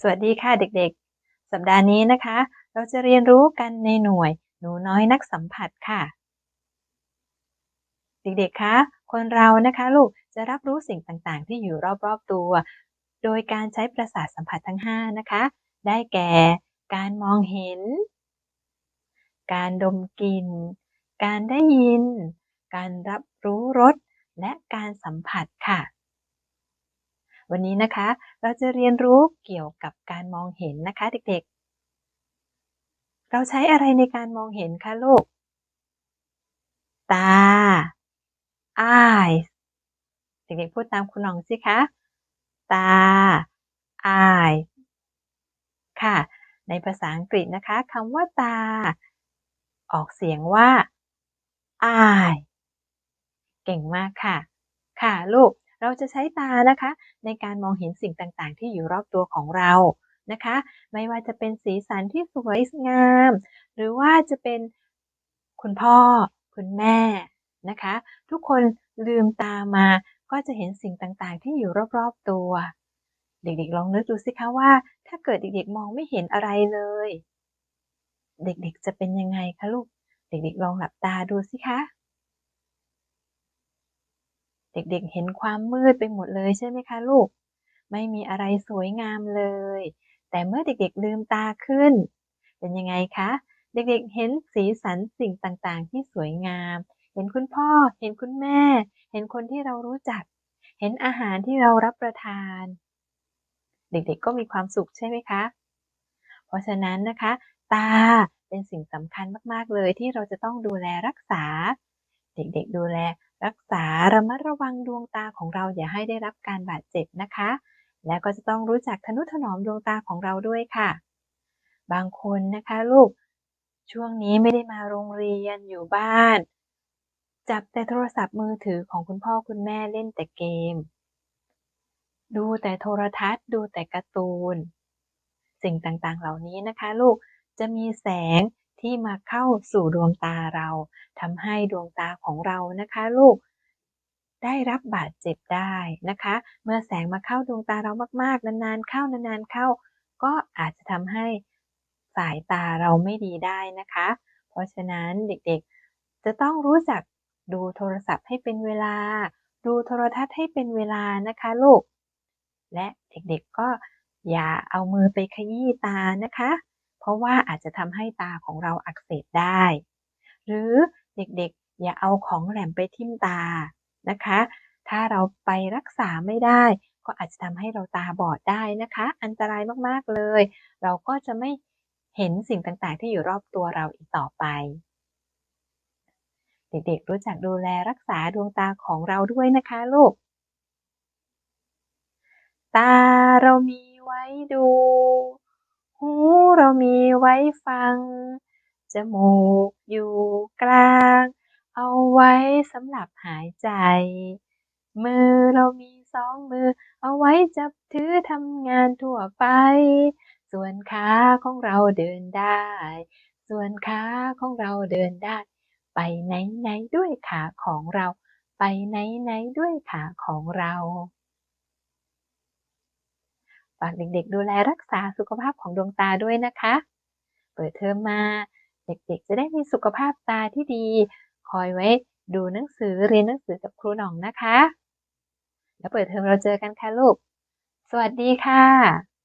สวัสดีค่ะเด็กๆ สัปดาห์นี้นะคะ เราจะเรียนรู้กันในหน่วย หนูน้อยนักสัมผัสค่ะ เด็กๆ คะ คนเรานะคะลูกจะรับรู้สิ่งต่างๆ ที่อยู่รอบๆตัว โดยการใช้ประสาทสัมผัสทั้ง 5 นะคะ ได้แก่ การมองเห็น การดมกลิ่น การได้ยิน การรับรู้รส และการสัมผัสค่ะ วันนี้นะคะ เราจะเรียนรู้เกี่ยวกับการมองเห็นนะคะเด็กๆ เราใช้อะไรในการมองเห็นคะลูก ตา eyes เด็กๆพูดตามคุณน้องสิคะ ตา eyes ค่ะ ในภาษาอังกฤษนะคะคำว่าตา ออกเสียงว่า eye เก่งมากค่ะ ค่ะลูก เราจะใช้ตานะคะ ในการมองเห็นสิ่งต่างๆ ที่อยู่รอบตัวของเรานะคะ ไม่ว่าจะเป็นสีสันที่สวยงาม หรือว่าจะเป็นคุณพ่อ คุณแม่นะคะ ทุกคนลืมตามาก็จะเห็นสิ่งต่างๆ ที่อยู่รอบๆตัว เด็กๆ ลองนึกดูสิคะว่า ถ้าเกิดเด็กๆ มองไม่เห็นอะไรเลย เด็กๆ จะเป็นยังไงคะลูก เด็กๆ ลองหลับตาดูสิคะ เด็กๆ เห็นความมืดไปหมดเลยใช่ไหมคะลูก ไม่มีอะไรสวยงามเลย แต่เมื่อเด็กๆลืมตาขึ้น เป็นยังไงคะ เด็กๆเห็นสีสันสิ่งต่างๆ ที่สวยงาม เห็นคุณพ่อ เห็นคุณแม่ เห็นคนที่เรารู้จัก เห็นอาหารที่เรารับประทาน เด็กๆก็มีความสุขใช่ไหมคะ เพราะฉะนั้นนะคะ ตาเป็นสิ่งสำคัญมากๆเลยที่เราจะต้องดูแลรักษา เด็กๆดูแล รักษาระมัดระวังดวงตาของเราอย่าให้ได้รับการบาดเจ็บนะคะ และก็จะต้องรู้จักทนุถนอมดวงตาของเราด้วยค่ะ บางคนนะคะลูก ช่วงนี้ไม่ได้มาโรงเรียนอยู่บ้าน จับแต่โทรศัพท์มือถือของคุณพ่อคุณแม่เล่นแต่เกม ดูแต่โทรทัศน์ ดูแต่การ์ตูน สิ่งต่างๆเหล่านี้นะคะ ลูกจะมีแสง ที่มาเข้าสู่ดวงตาเราทำให้ดวงตาของเรานะคะลูกได้รับบาดเจ็บได้นะคะ เมื่อแสงมาเข้าดวงตาเรามากๆ นานๆ เข้านานๆเข้า ก็อาจจะทำให้สายตาเราไม่ดีได้นะคะ เพราะฉะนั้นเด็กๆ จะต้องรู้จักดูโทรศัพท์ให้เป็นเวลา ดูโทรทัศน์ให้เป็นเวลานะคะลูก และเด็กๆก็อย่าเอามือไปขยี้ตานะคะ ราะว่าอาจจะทำให้ตาของเราอักเสบได้ หรือเด็กๆ อย่าเอาของแหลมไปทิ่มตานะคะ ถ้าเราไปรักษาไม่ได้ ก็อาจจะทำให้เราตาบอดได้นะคะ อันตรายมากๆเลย เราก็จะไม่เห็นสิ่งต่างๆ ที่อยู่รอบตัวเราอีกต่อไป เด็กๆ รู้จักดูแลรักษาดวงตาของเราด้วยนะคะลูก ตาเรามีไว้ดู หู เรามีไว้ฟัง จมูกอยู่กลาง เอาไว้สำหรับหายใจ มือเรามีสองมือ เอาไว้จับถือทำงานทั่วไป ส่วนขาของเราเดินได้ ส่วนขาของเราเดินได้ ไปไหนไหนด้วยขาของเรา ไปไหนไหนด้วยขาของเรา ฝากเด็กๆ ดูแลรักษาสุขภาพของดวงตาด้วยนะคะ เปิดเทอมมา เด็กๆ จะได้มีสุขภาพตาที่ดี คอยไว้ดูหนังสือเรียนหนังสือกับครูหน่องนะคะ แล้วเปิดเทอมเราเจอกันค่ะลูก สวัสดีค่ะ